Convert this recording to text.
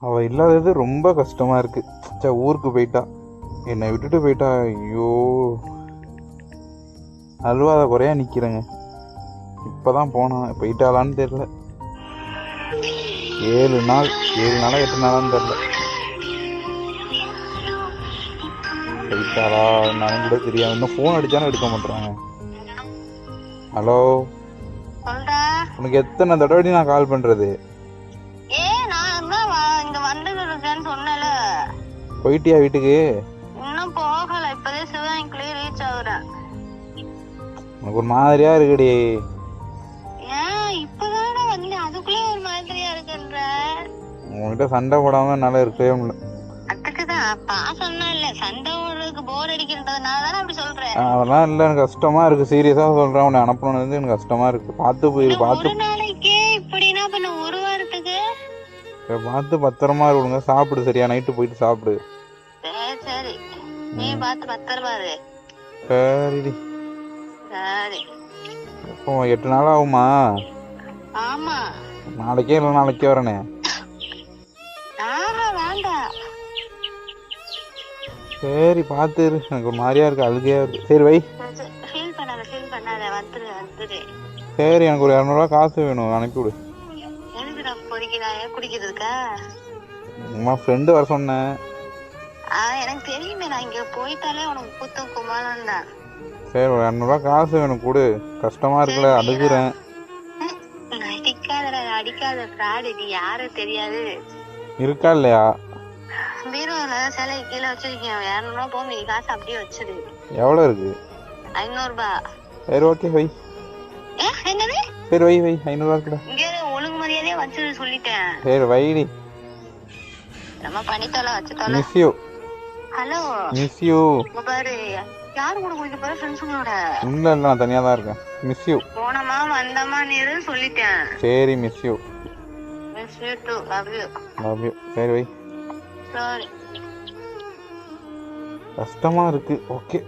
அவ இல்லாதது ரொம்ப கஷ்டமா இருக்கு. சே ஊருக்கு போயிட்டா. என்னை விட்டுட்டு போயிட்டா. ஐயோ. அழுவாத குறையா நிக்கிறேங்க. இப்பதான் போனான் போயிட்டாளான்னு தெரியல. ஏழு நாள் ஏழு நாளா எட்டு நாளான்னு தெரியல. போயிட்டாளா என்னன்னு கூட தெரியாது. இன்னும் ஃபோன் அடிச்சாலும் எடுக்க மாட்டாங்க ஹலோ உனக்கு எத்தனை தடவை நான் கால் பண்றது? போயிட்டியா வீட்டுக்கு? இன்னும் போகல. இப்பதே சிவகங்கைக்குள்ளே ரீச் ஆகுறேன். உனக்கு ஒரு மாதிரியா இருக்குடி. ஏன்? இப்பதானே வந்து அதுக்குள்ளே ஒரு மாதிரியா இருக்குன்ற. உன்கிட்ட சண்டை போடாம என்னால இருக்கவே முடியல. அதுக்குதான் அப்பா சொன்னா இல்ல. சண்டை ஓடுறதுக்கு போர் அடிக்கிறதுனால தானே அப்படி சொல்றேன். அதெல்லாம் இல்லை. எனக்கு கஷ்டமா இருக்கு. சீரியஸா சொல்றேன். உன்னை அனுப்பணும்னு வந்து எனக்கு கஷ்டமா இருக்கு. பார்த்து போயிரு பார்த்து ஒரு நாளைக்கே இப்படின்னா பண்ண? ஒரு வாரத்துக்கு? சரி, பார்த்து பத்திரமா இருங்க. சாப்பிடு சரியா. நைட்டு போயிட்டு சாப்பிடு. நீ பார்த்து பத்திரமா இரு சரிடி சரி இப்போ எட்டு நாள் ஆகுமா ஆமா நாளைக்கே இல்லை நாளைக்கே வரனே வேண்டாம் சரி பார்த்து இரு எனக்கு ஒரு மாதிரியா இருக்கு அழுகையா இருக்கு சரி வை ஃபீல் பண்ணாத ஃபீல் பண்ணாத வந்துரு வந்துரு சரி எனக்கு ஒரு இரநூறுவா காசு வேணும் எதுக்குடா பொறிக்கிறாய குடிக்கிறதுக்கா உமா ஃப்ரெண்டு வர சொன்னேன் எனக்கு தெரியுமே நான் இங்க போயிட்டாலே உனக்கு குத்தம் குமாரம் தான். சரி ஒரு இரநூறுவா காசு வேணும் கொடு. கஷ்டமா இருக்குல்ல அழுகுறேன். அடிக்காதடா அடிக்காத ஃப்ராடு இது யாரும் தெரியாது. இருக்கா இல்லையா? பீரோல சிலை கீழே வச்சிருக்கேன் இரநூறுவா போகும் நீ காசு அப்படியே வச்சிரு. எவ்வளோ இருக்கு? ஐநூறுபா. சரி ஓகே வை. என்னது? சரி வை வை ஐநூறுவா இருக்குடா. இங்க ஒழுங்கு மரியாதையே வச்சிரு சொல்லிட்டேன். சரி வைடி. நம்ம பண்ணித்தோல வச்சுத்தோல miss you hello. Miss you பாரு. யாரு கூட குடிக்க போற ஃப்ரெண்ட்ஸுங்களோட இல்லை இல்லை நான் தனியாக தான் இருக்கேன். மிஸ் யூ போனமா வந்தமா நீரு சொல்லிட்டேன். சரி miss you miss you too love you love you சரி வை. சாரி கஷ்டமா இருக்கு. ஓகே